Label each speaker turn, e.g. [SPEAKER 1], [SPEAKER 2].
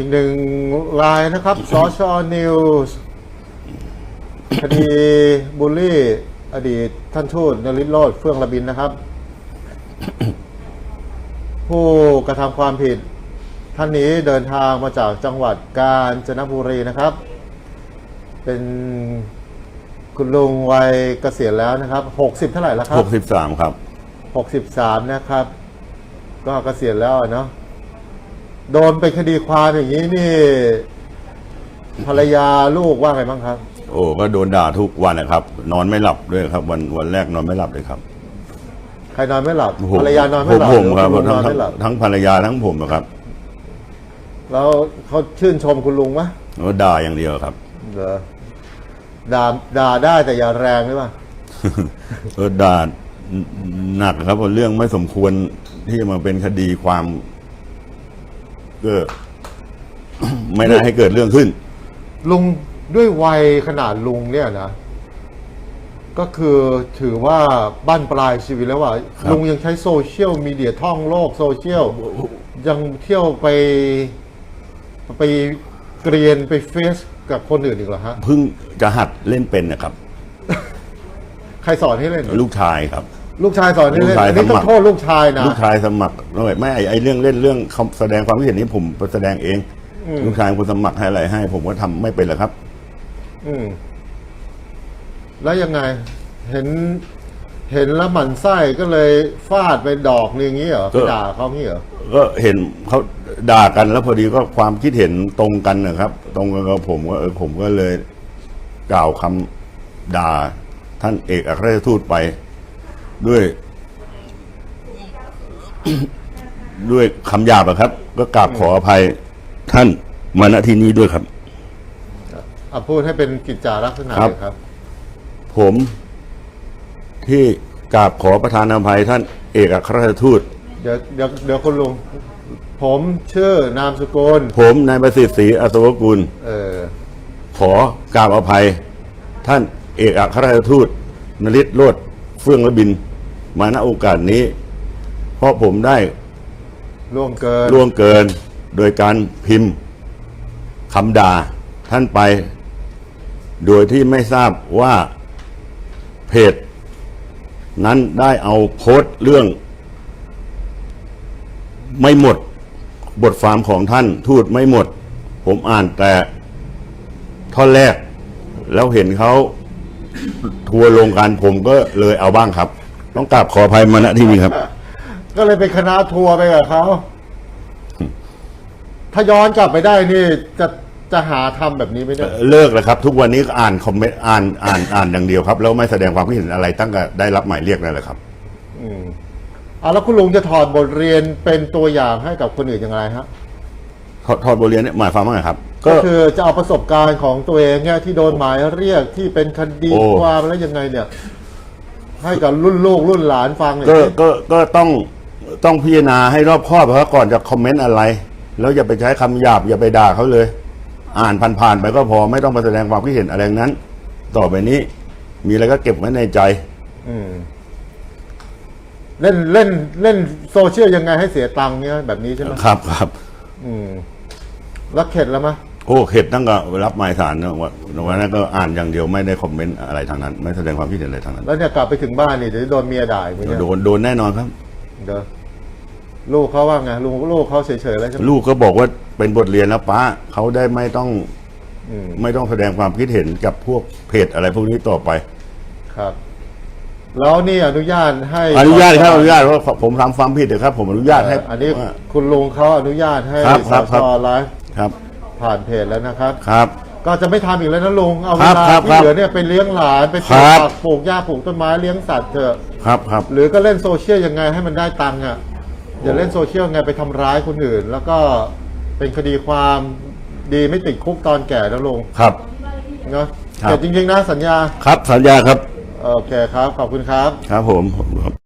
[SPEAKER 1] อีกหนึ่งรายนะครับ สชนิวส์คดีบูลลี่ อดีตท่านทูตนริศโรธเฟื่องระบินนะครับ ผู้กระทำความผิด ท่านนี้เดินทางมาจากจังหวัดกาญจนบุรีนะครับ เป็นคุณลุงวัยเกษียณแล้วนะครับหกสิบเท่าไหร่แล้วครั
[SPEAKER 2] ห
[SPEAKER 1] บ
[SPEAKER 2] กสิบสามครับ
[SPEAKER 1] หกสิบสามนะครับ ก็เกษียณแล้วอะเนาะ โดนเป็นคดีความอย่างนี้นี่ ภรรยาลูกว่าไงบ้างครับ
[SPEAKER 2] โอ้ก็โดนด่าทุกวันนะครับ นอนไม่หลับด้วยครับ วันวันแรกนอนไม่หลับเลยครับ
[SPEAKER 1] ใครนอนไม่หลับ
[SPEAKER 2] ผม
[SPEAKER 1] ภรรยานอนไม่หลับ
[SPEAKER 2] ผม
[SPEAKER 1] หอ
[SPEAKER 2] ครับ
[SPEAKER 1] คุณลุงน
[SPEAKER 2] ทั้
[SPEAKER 1] องน
[SPEAKER 2] ทั้
[SPEAKER 1] ไม่
[SPEAKER 2] ง
[SPEAKER 1] หลับ
[SPEAKER 2] ทั้งภรรยาทั้งผมอะครับ
[SPEAKER 1] แล้วเขาชื่นชมคุณลุงไหม
[SPEAKER 2] ก็ด่าอย่างเดียวครับ
[SPEAKER 1] เหรอด่าด่าได้แต่อย่าแรงหรือเปล่า
[SPEAKER 2] ก็ด่าหนักครับเพราะเรื่องไม่สมควรที่จะมาเป็นคดีความ ก็ไม่ได้ให้เกิดเรื่องขึ้น
[SPEAKER 1] ลุงด้วยวัยขนาดลุงเนี่ยนะ ก็คือถือว่าบ้านปลายชีวิตแล้วว่า
[SPEAKER 2] ครับ
[SPEAKER 1] ลุงยังใช้โซเชียลมีเดียท่องโลกโซเชียล ยังเที่ยวไป ไปเกรียนไปเฟซกับคนอื่นอีกเหรอฮะ
[SPEAKER 2] เพิ่งจะหัดเล่นเป็นนะครับ
[SPEAKER 1] ใครสอนให้เล่น
[SPEAKER 2] ลูกชายครับ
[SPEAKER 1] ลูกชายสอนให้เล่น
[SPEAKER 2] ลูกชาย
[SPEAKER 1] อันนี้ต้อ
[SPEAKER 2] สมั
[SPEAKER 1] ง
[SPEAKER 2] คร
[SPEAKER 1] โทษลูกชายนะ
[SPEAKER 2] ลูกชายสมัครด้วยไม่ไอ้ไอ้เรื่องเล่นเรื่องแสดงความคิดเห็นนี้ผมไปแสดงเอง
[SPEAKER 1] อืม
[SPEAKER 2] ลูกชายเป็นคนสมัครให้อะไรให้ ผมก็ทำไม่เป็นหรอกครับ
[SPEAKER 1] อืม แล้วยังไง เห็น เห็นแล้วหมั่นไส้ก็เลยฟาดไปดอกนึงอย่างนี้เหรอไป
[SPEAKER 2] ก็
[SPEAKER 1] ด่าเขางี้เหรอ
[SPEAKER 2] ก็เห็นเขาด่ากันแล้วพอดีก็ความคิดเห็นตรงกันนะครับ ตรงกันกับผมก็เออผมก็เลย กล่าวคำด่าท่านเอกอัครราชทูตไป ด้วย ด้วยคำหยาบอะครับ ก็กราบขออภัยท่านมาณที่นี้ด้วยครับ
[SPEAKER 1] อะพูดให้เป็นกิจจาลักษณะ
[SPEAKER 2] ครับ
[SPEAKER 1] เลยครับ
[SPEAKER 2] ผมที่กราบขอประธานอภัยท่านเอกอัครราชทูต
[SPEAKER 1] เดี๋ยวเดี๋ยวเดี๋ยวคุณลุง ผมชื่อนามสกุล
[SPEAKER 2] ผมนายประสิทธิ์ศรีอัศวกุล
[SPEAKER 1] เออ
[SPEAKER 2] ขอกราบอภัย ท่านเอกอัครราชทูตนริศโรธเฟื่องระบิน มาณโอกาสนี้ เพราะผมได้
[SPEAKER 1] ล่วงเกิน
[SPEAKER 2] ล่วงเกิน โดยการพิมพ์คำด่าท่านไป โดยที่ไม่ทราบว่าเพจนั้นได้เอาโพสต์เรื่อง ไม่หมด บทความของท่านทูตไม่หมด ผมอ่านแต่ท่อนแรก แล้วเห็นเขาทัวร์ลงกันผมก็เลยเอาบ้างครับ ต้องกราบขออภัยมาณที่นี้ครับ
[SPEAKER 1] ก็เลยเป็นคณะทัวร์ไปกับเขา ถ้าย้อนกลับไปได้นี่จะจะหาทำแบบนี้ไหมเนี่ย
[SPEAKER 2] เลิกแล้วครับ ทุกวันนี้ก็อ่านคอมเมนต์อ่านอ่านอ่านอย่างเดียวครับ แล้วไม่แสดงความคิดเห็นอะไรตั้งแต่ได้รับหมายเรียกนั่นแหละครับ
[SPEAKER 1] อืมอะแล้วคุณลุงจะถอดบทเรียนเป็นตัวอย่างให้กับคนอื่นยังไงฮะ
[SPEAKER 2] ถอดถอดบทเรียนเนี่ยหมายความว่าไงครับ
[SPEAKER 1] ก็
[SPEAKER 2] ก็
[SPEAKER 1] คือจะเอาประสบการณ์ของตัวเองเนี่ยที่โดนหมายเรียกที่เป็นคดี
[SPEAKER 2] โอ้
[SPEAKER 1] ความแล้วยังไงเนี่ย ให้กับรุ่นลูกรุ่นหลานฟังเนี่ย
[SPEAKER 2] ก็ก็ก็ต้องต้องพิจารณาให้รอบคอบเพราะก่อนจะคอมเมนต์อะไร แล้วอย่าไปใช้คำหยาบอย่าไปด่าเขาเลย อ่านผ่านๆไปก็พอไม่ต้องไปแสดงความคิดเห็นอะไรทั้งนั้น ต่อไปนี้ มีอะไรก็เก็บไว้ในใจ
[SPEAKER 1] อืมเล่นเล่นเล่นโซเชียลยังไงให้เสียตังค์เนี่ยแบบนี้ใช่ไหม
[SPEAKER 2] ครับครับ
[SPEAKER 1] อืมแล้วเข็ดแล้วมะ
[SPEAKER 2] โอ้เข็ดตั้งแต่รับหมายสารนะว่าวันนั้นก็อ่านอย่างเดียวไม่ได้คอมเมนต์อะไรทางนั้น ไม่แสดงความคิดเห็นอะไรทางนั้น
[SPEAKER 1] แล้วเนี่ยกลับไปถึงบ้านนี่เดี๋ยวโดนเมียด่าอีกไหมเนี่ย
[SPEAKER 2] โดนโดนแน่นอนครับ
[SPEAKER 1] เดี๋ยวลูกเขาว่าไงลุงลูกเขาเฉยๆแล้วใช่ไหม
[SPEAKER 2] ลูกก็บอกว่าเป็นบทเรียนแล้วป้าเขาได้ไม่ต้อง
[SPEAKER 1] อืม
[SPEAKER 2] ไม่ต้องแสดงความคิดเห็นกับพวกเพจอะไรพวกนี้ต่อไป
[SPEAKER 1] ครับ แล้วนี่อนุญาตให้
[SPEAKER 2] อนุญาตครับอนุญาตเพราะผมทำความผิดนะครับ ผมอนุญาตให้
[SPEAKER 1] เอ่ออันนี้
[SPEAKER 2] ว่า
[SPEAKER 1] คุณลุงเขาอนุญาตให้
[SPEAKER 2] ครับ
[SPEAKER 1] ส
[SPEAKER 2] ครับ
[SPEAKER 1] ช
[SPEAKER 2] ครับ
[SPEAKER 1] ไลฟ์
[SPEAKER 2] ครับ
[SPEAKER 1] ผ่านเพจแล้วนะครับ
[SPEAKER 2] ครับ
[SPEAKER 1] ก็จะไม่ทำอีกแล้วนะลุงเอาเว
[SPEAKER 2] ครับ
[SPEAKER 1] ลา
[SPEAKER 2] ครับ
[SPEAKER 1] ที่
[SPEAKER 2] ครับ
[SPEAKER 1] เหลือเนี่ยไปเลี้ยงหลานไปป
[SPEAKER 2] ค
[SPEAKER 1] ลู
[SPEAKER 2] รั
[SPEAKER 1] ก
[SPEAKER 2] บ
[SPEAKER 1] ผักปลูกหญ้าปลูกต้นไม้เลี้ยงสัตว์เถอะ
[SPEAKER 2] ครับครับ
[SPEAKER 1] หรือก็เล่นโซเชียลยังไงให้มันได้ตังค์อะอย่าเล่นโซเชียลไงไปทำร้ายคนอื่น แล้วก็เป็นคดีความดีไม่ติดคุกตอนแก่นะลุง
[SPEAKER 2] ครับ
[SPEAKER 1] เนาะ
[SPEAKER 2] ครับ
[SPEAKER 1] แต่จริงๆนะสัญญา
[SPEAKER 2] ครับสัญญาครับ
[SPEAKER 1] โอเคครับ ขอบคุณครับ
[SPEAKER 2] ครับผมครับ